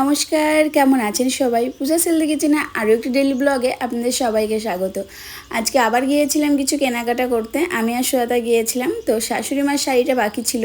নমস্কার, কেমন আছেন সবাই? পূজা সেল দেখেছি না আরও একটি ডেলি ব্লগে আপনাদের সবাইকে স্বাগত। আজকে আবার গিয়েছিলাম কিছু কেনাকাটা করতে। আমি আর সুয়াতা গিয়েছিলাম, তো শাশুড়ি মার শাড়িটা বাকি ছিল।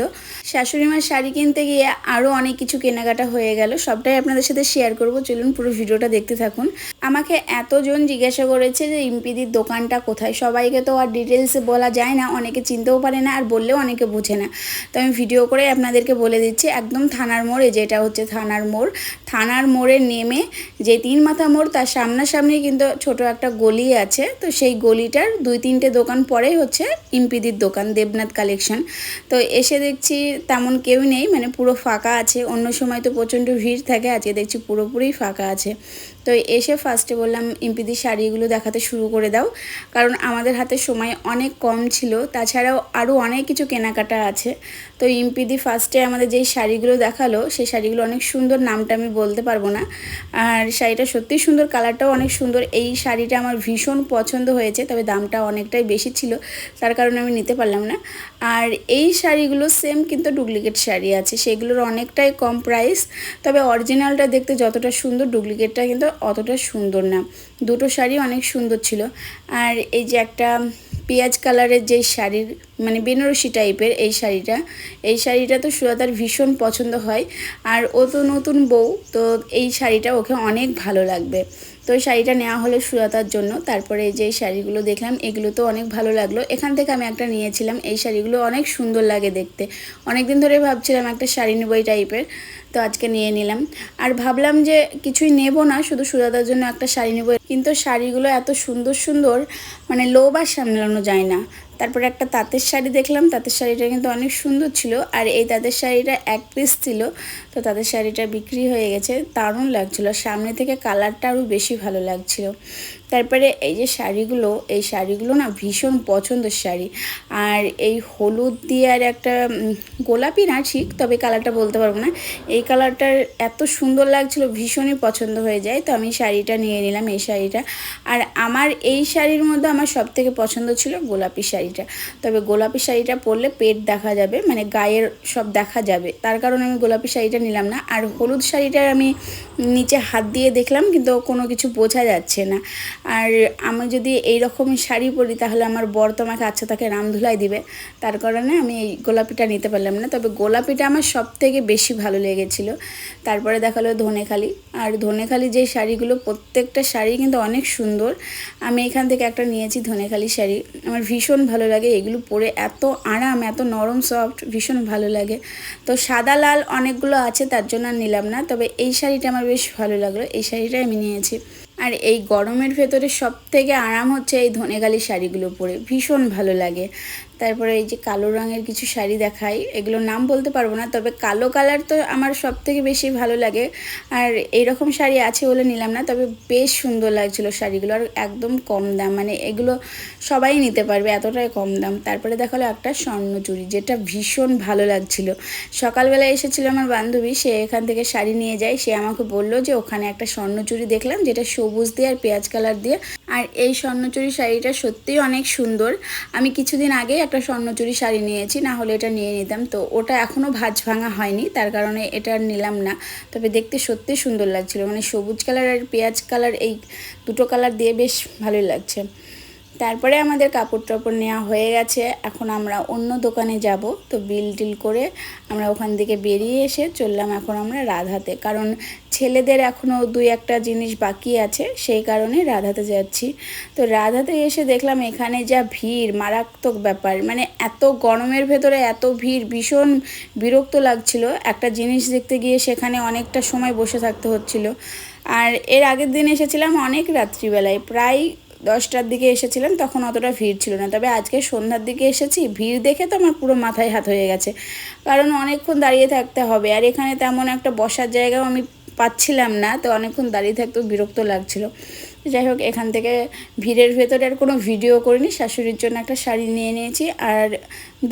শাশুড়ি মার শাড়ি কিনতে গিয়ে আরও অনেক কিছু কেনাকাটা হয়ে গেল, সবটাই আপনাদের সাথে শেয়ার করব। চলুন পুরো ভিডিওটা দেখতে থাকুন। আমাকে এতজন জিজ্ঞাসা করেছে যে ইম্পিদির দোকানটা কোথায়? সবাইকে তো আর ডিটেলসে বলা যায় না, অনেকে চিনতেও পারে না, আর বললেও অনেকে বোঝে না। তো আমি ভিডিও করে আপনাদেরকে বলে দিচ্ছি, একদম থানার মোড়ে, যেটা হচ্ছে থানার মোড় থানার মোড়ে নেমে যে তিন মাথা মোড়, তার সামনাসামনি কিন্তু ছোট একটা গলি আছে। তো সেই গলিটার দুই তিনটে দোকান পরেই হচ্ছে ইম্পিদির দোকান, দেবনাথ কালেকশন। তো এসে দেখছি তেমন কেউ নেই মানে পুরো ফাঁকা আছে। অন্য সময় তো প্রচণ্ড ভিড় থাকে, আজকে দেখছি পুরোপুরি ফাঁকা আছে। তো এসে ফার্স্টে বললাম, ইম্পিদি শাড়িগুলো দেখাতে শুরু করে দাও। কারণ আমাদের হাতে সময় অনেক কম ছিল, তাছাড়াও আরও অনেক কিছু কেনাকাটা আছে। তো ইম্পিদি ফার্স্টে আমাদের যেই শাড়িগুলো দেখাল, সেই শাড়িগুলো অনেক সুন্দর নামটা আমি বলতে পারব না। আর শাড়িটা সত্যিই সুন্দর, কালারটাও অনেক সুন্দর। এই শাড়িটা আমার ভীষণ পছন্দ হয়েছে, তবে দামটা অনেকটাই বেশি ছিল, তার কারণে আমি নিতে পারলাম না। আর এই শাড়িগুলো সেম কিন্তু ডুপ্লিকেট শাড়ি আছে, সেগুলোর অনেকটাই কম প্রাইস তবে অরিজিনালটা দেখতে যতটা সুন্দর ডুপ্লিকেটটা কিন্তু অতটা সুন্দর না। দুটো শাড়ি অনেক সুন্দর ছিল। আর এই যে একটা পেঁয়াজ কালারের যে শাড়ির মানে বেনারসি টাইপের এই শাড়িটা। এই শাড়িটা তো সুয়াতার ভীষণ পছন্দ হয়। আর ও তো নতুন বউ, তো এই শাড়িটা ওকে অনেক ভালো লাগবে। তো এই শাড়িটা নেওয়া হলো সুয়াতার জন্য। তারপরে যে শাড়িগুলো দেখলাম, এগুলো তো অনেক ভালো লাগল। এখান থেকে আমি একটা নিয়েছিলাম। এই শাড়িগুলো অনেক সুন্দর লাগে দেখতে। অনেক দিন ধরে ভাবছিলাম একটা শাড়ি নেব টাইপের, তো আজকে নিয়ে নিলাম। আর ভাবলাম যে কিছুই নেব না, শুধু সুজাতার জন্য একটা শাড়ি নেব। কিন্তু শাড়িগুলো এত সুন্দর সুন্দর মানে লোভ আর সামলানো যায় না। তারপরে একটা তাঁতের শাড়ি দেখলাম, তাঁতের শাড়িটা কিন্তু অনেক সুন্দর ছিল। আর এই তাঁতের শাড়িটা এক পিস ছিল, তো তাঁতের শাড়িটা বিক্রি হয়ে গেছে। দারুণ লাগছিল। সামনে থেকে কালারটা আরও বেশি ভালো লাগছিল। তারপরে এই যে শাড়িগুলো, এই শাড়িগুলো না ভীষণ পছন্দের শাড়ি। আর এই হলুদ দিয়ে আর একটা গোলাপি না ঠিক, তবে কালারটা বলতে পারব না। এই কালারটার এত সুন্দর লাগছিল, ভীষণই পছন্দ হয়ে যায়। তো আমি শাড়িটা নিয়ে নিলাম, এই শাড়িটা। আর আমার এই শাড়ির মধ্যে আমার সব থেকে পছন্দ ছিল গোলাপি শাড়িটা। তবে গোলাপি শাড়িটা পরলে পেট দেখা যাবে মানে গায়ের সব দেখা যাবে। তার কারণে আমি গোলাপি শাড়িটা নিলাম না। আর হলুদ শাড়িটার আমি নিচে হাত দিয়ে দেখলাম, কিন্তু কোনো কিছু বোঝা যাচ্ছে না। আর আমি যদি এই রকম শাড়ি পরি, তাহলে আমার বর তো আমাকে আচ্ছা তাকে রাম ধুলাই দিবে। তার কারণে আমি এই গোলাপিটা নিতে পারলাম না। তবে গোলাপিটা আমার সব থেকে বেশি ভালো লেগেছিলো। তারপরে দেখাল ধনেখালি। আর ধনেখালি যে শাড়িগুলো, প্রত্যেকটা শাড়ি কিন্তু অনেক সুন্দর। আমি এখান থেকে একটা নিয়েছি ধনেখালি শাড়ি। আমার ভীষণ ভালো লাগে, এগুলো পরে এত আরাম, এত নরম সফট ভীষণ ভালো লাগে। তো সাদা লাল অনেকগুলো আছে, তার জন্য আর নিলাম না। তবে এই শাড়িটা আমার বেশ ভালো লাগল, এই শাড়িটাই আমি নিয়েছি। আর এই গরমের ভেতরে সব থেকে আরাম হচ্ছে এই ধনেগালি শাড়িগুলো পরে, ভীষণ ভালো লাগে। তারপরে এই যে কালো রঙের কিছু শাড়ি দেখাই, এগুলোর নাম বলতে পারব না, তবে কালো কালার তো আমার সব থেকে বেশি ভালো লাগে। আর এইরকম শাড়ি আছে বলে নিলাম না, তবে বেশ সুন্দর লাগছিল শাড়িগুলো, আর একদম কম দাম মানে এগুলো সবাই নিতে পারবে, এতটাই কম দাম। তারপরে দেখাল একটা স্বর্ণচুরি যেটা ভীষণ ভালো লাগছিল। সকালবেলা এসেছিল আমার বান্ধবী, সে এখান থেকে শাড়ি নিয়ে যায়, সে আমাকে বলল যে, ওখানে একটা স্বর্ণচুরি দেখলাম, যেটা সবুজ দিয়ে আর পেঁয়াজ কালার দিয়ে আর এই স্বর্ণচুরি শাড়িটা সত্যিই অনেক সুন্দর। আমি কিছুদিন আগে একটা স্বর্ণচুরি শাড়ি নিয়েছি, না হলে এটা নিয়ে নিতাম। তো ওটা এখনও ভাজ ভাঙা হয়নি, তার কারণে এটা নিলাম না। তবে দেখতে সত্যি সুন্দর লাগছিল মানে সবুজ কালার আর পেঁয়াজ কালার এই দুটো কালার দিয়ে বেশ ভালোই লাগছে। তারপরে আমাদের কাপড় টাপড় নেওয়া হয়ে গেছে। এখন আমরা অন্য দোকানে যাব। তো বিল টিল করে আমরা ওখান থেকে বেরিয়ে এসে চললাম এখন আমরা রাধাতে। কারণ ছেলেদের এখনও দুই একটা জিনিস বাকি আছে, সেই কারণে রাধাতে যাচ্ছি। তো রাধাতে এসে দেখলাম এখানে যা ভিড়, মারাত্মক ব্যাপার। মানে এত গরমের ভেতরে এত ভিড়, ভীষণ বিরক্ত লাগছিল। একটা জিনিস দেখতে গিয়ে সেখানে অনেকটা সময় বসে থাকতে হচ্ছিল। আর এর আগের দিন এসেছিলাম অনেক রাত্রিবেলায়, প্রায় দশটার দিকে এসেছিলাম তখন অতটা ভিড় ছিল না। তবে আজকে সন্ধ্যার দিকে এসেছি, ভিড় দেখে তো আমার পুরো মাথায় হাত হয়ে গেছে। কারণ অনেকক্ষণ দাঁড়িয়ে থাকতে হবে, আর এখানে তেমন একটা বসার জায়গাও আমি পাচ্ছিলাম না, তো অনেকক্ষণ দাঁড়িয়ে থাকতেও বিরক্ত লাগছিল। যাই হোক, এখান থেকে ভিড়ের ভেতরে আর কোনো ভিডিও করিনি, শাশুড়ির জন্য একটা শাড়ি নিয়ে নিয়েছি, আর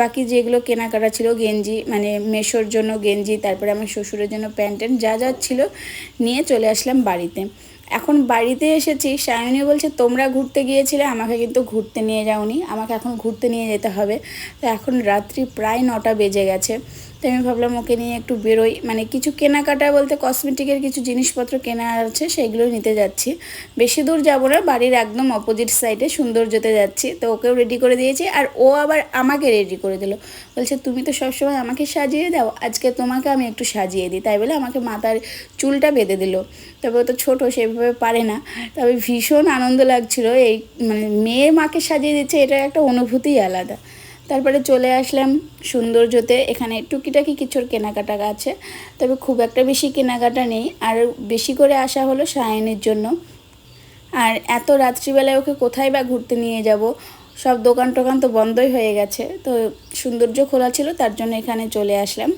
বাকি যেগুলো কেনাকাটা ছিল, গেঞ্জি মানে মেশোর জন্য গেঞ্জি, তারপরে আমার শ্বশুরের জন্য প্যান্ট যা যা ছিল, নিয়ে চলে আসলাম বাড়িতে। এখন বাড়িতে এসেছি সায়নী বলছে, তোমরা ঘুরতে গিয়েছিলে, আমাকে কিন্তু ঘুরতে নিয়ে যাওনি, আমাকে এখন ঘুরতে নিয়ে যেতে হবে। তো এখন রাত্রি প্রায় নটা বেজে গেছে। তো আমি ভাবলাম ওকে নিয়ে একটু বেরোই। মানে কিছু কেনাকাটা বলতে কসমেটিকের কিছু জিনিসপত্র কেনা আছে সেগুলো নিতে যাচ্ছি। বেশি দূর যাব না, বাড়ির একদম অপোজিট সাইডে সৌন্দর্যতে যাচ্ছি। তো ওকেও রেডি করে দিয়েছি, আর ও আবার আমাকে রেডি করে দিল। বলছে, তুমি তো সবসময় আমাকে সাজিয়ে দাও, আজকে তোমাকে আমি একটু সাজিয়ে দিই। তাই বলে আমাকে মাথার চুলটা বেঁধে দিল। তবে ও তো ছোটো, সেভাবে পারে না। তবে ভীষণ আনন্দ লাগছিল, এই মানে মেয়ে মাকে সাজিয়ে দিচ্ছে, এটা একটা অনুভূতিই আলাদা। তারপরে চলে আসলাম সৌন্দর্যতে। এখানে টুকিটাকি কিছুর কেনাকাটা আছে, তবে খুব একটা বেশি কেনাকাটা নেই। আর বেশি করে আসা হলো সায়নের জন্য। আর এত রাত্রিবেলায় ওকে কোথায় বা ঘুরতে নিয়ে যাব? সব দোকান টোকান তো বন্ধই হয়ে গেছে। তো সৌন্দর্য খোলা ছিল, তার জন্য এখানে চলে আসলাম।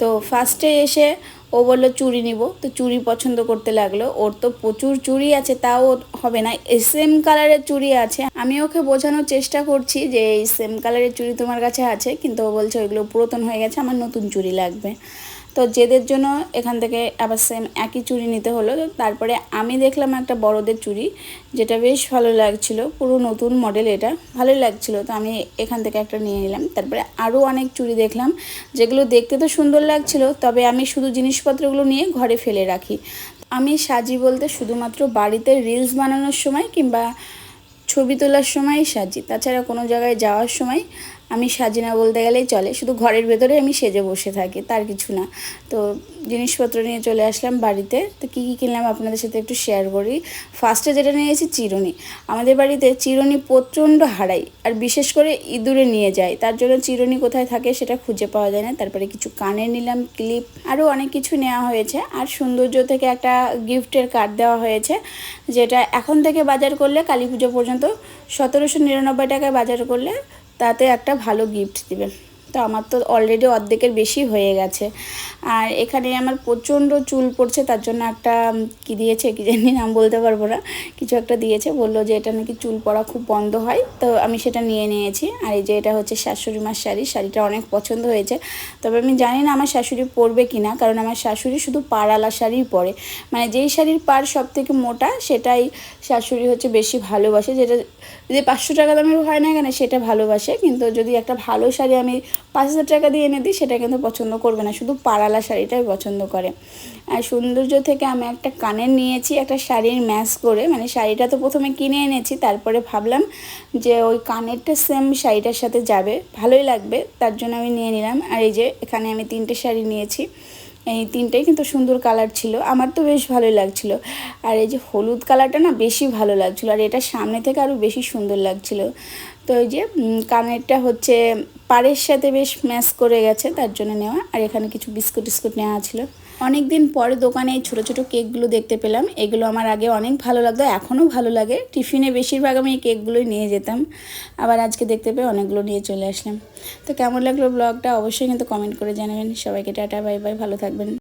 তো ফার্স্টে এসে ও বলল, চুড়ি নিব। তো চুড়ি পছন্দ করতে লাগল। ওর তো প্রচুর চুড়ি আছে, তাও হবে না। সেম কালারের চুড়ি আছে। আমি ওকে বোঝানোর চেষ্টা করছি যে, এই সেম কালারের চুড়ি তোমার কাছে আছে? কিন্তু ও বলছে, ওইগুলো পুরাতন হয়ে গেছে, আমার নতুন চুড়ি লাগবে। তো যেদের জন্য এখান থেকে আবার সেম একই চুড়ি নিতে হলো। তারপরে আমি দেখলাম একটা বড়দের চুড়ি, যেটা বেশ ভালো লাগছিল। পুরো নতুন মডেল এটা, ভালোই লাগছিল। তো আমি এখান থেকে একটা নিয়ে নিলাম। তারপরে আরও অনেক চুড়ি দেখলাম, যেগুলো দেখতে তো সুন্দর লাগছিল, তবে আমি শুধু জিনিসপত্রগুলো নিয়ে ঘরে ফেলে রাখি। আমি সাজি বলতে শুধুমাত্র বাড়িতে রিলস বানানোর সময় কিংবা ছবি তোলার সময় সাজি। তাছাড়া কোনো জায়গায় যাওয়ার সময় আমি সাজি না বলতে গেলেই চলে। শুধু ঘরের ভেতরে আমি সেজে বসে থাকি, তার কিছু না। তো জিনিসপত্র নিয়ে চলে আসলাম বাড়িতে। তো কী কী কিনলাম আপনাদের সাথে একটু শেয়ার করি। ফার্স্টে যেটা নিয়েছি, চিরুনি। আমাদের বাড়িতে চিরুনি প্রচণ্ড হারাই, আর বিশেষ করে ইঁদুরে নিয়ে যায়। তার জন্য চিরুনি কোথায় থাকে সেটা খুঁজে পাওয়া যায় না। তারপরে কিছু কানের নিলাম, ক্লিপ আরও অনেক কিছু নেওয়া হয়েছে। আর সৌন্দর্য থেকে একটা গিফটের কার্ড দেওয়া হয়েছে, যেটা এখন থেকে বাজার করলে কালী পুজো পর্যন্ত সতেরোশো নিরানব্বই টাকায় বাজার করলে তাতে একটা ভালো গিফট দিবে। তো আমার তো অলরেডি অর্ধেকের বেশি হয়ে গেছে। আর এখানে আমার প্রচণ্ড চুল পড়ছে, তার জন্য একটা কি দিয়েছে কি জানি নাম বলতে পারব না। কিছু একটা দিয়েছে, বলল যে এটা নাকি চুল পড়া খুব বন্ধ হয়। তো আমি সেটা নিয়ে নিয়েছি। আর এই যে এটা হচ্ছে শাশুড়ি মার শাড়ি, শাড়িটা অনেক পছন্দ হয়েছে। তবে আমি জানি না আমার শাশুড়ি পরবে কি না, কারণ আমার শাশুড়ি শুধু পাড়ালা শাড়িই পরে। মানে যেই শাড়ির পাড় সব থেকে মোটা, সেটাই শাশুড়ি হচ্ছে বেশি ভালোবাসে। যেটা, যে পাঁচশো টাকা দামের হয় না কেন, সেটা ভালোবাসে। কিন্তু যদি একটা ভালো শাড়ি আমি পাঁচ হাজার টাকা দিয়ে এনে দিই, সেটা কিন্তু পছন্দ করবে না। শুধু পাড়ালা শাড়িটাই পছন্দ করে। আর সৌন্দর্য থেকে আমি একটা কানের নিয়েছি, একটা শাড়ির ম্যাচ করে। মানে শাড়িটা তো প্রথমে কিনে এনেছি, তারপরে ভাবলাম যে ওই কানেরটা সেম শাড়িটার সাথে যাবে, ভালোই লাগবে, তার জন্য আমি নিয়ে নিলাম। আর এই যে এখানে আমি তিনটে শাড়ি নিয়েছি, এই তিনটেই কিন্তু সুন্দর কালার ছিল। আমার তো বেশ ভালোই লাগছিল। আর এই যে হলুদ কালারটা না বেশি ভালো লাগছিল, আর এটা সামনে থেকে আরও বেশি সুন্দর লাগছিল। তো এই যে কানেরটা হচ্ছে পাড়ের সাথে বেশ ম্যাচ করে গেছে, তার জন্য নেওয়া। আর এখানে কিছু বিস্কুট টিস্কুট নেওয়া ছিল। অনেক দিন পরে দোকানে এই ছোটো ছোটো কেকগুলো দেখতে পেলাম। এগুলো আমার আগে অনেক ভালো লাগতো, এখনও ভালো লাগে। টিফিনে বেশিরভাগ আমি এই কেকগুলোই নিয়ে যেতাম। আবার আজকে দেখতে পেয়ে অনেকগুলো নিয়ে চলে আসলাম। তো কেমন লাগল ব্লগটা অবশ্যই কিন্তু কমেন্ট করে জানাবেন। সবাইকে টাটা বাই বাই ভালো থাকবেন।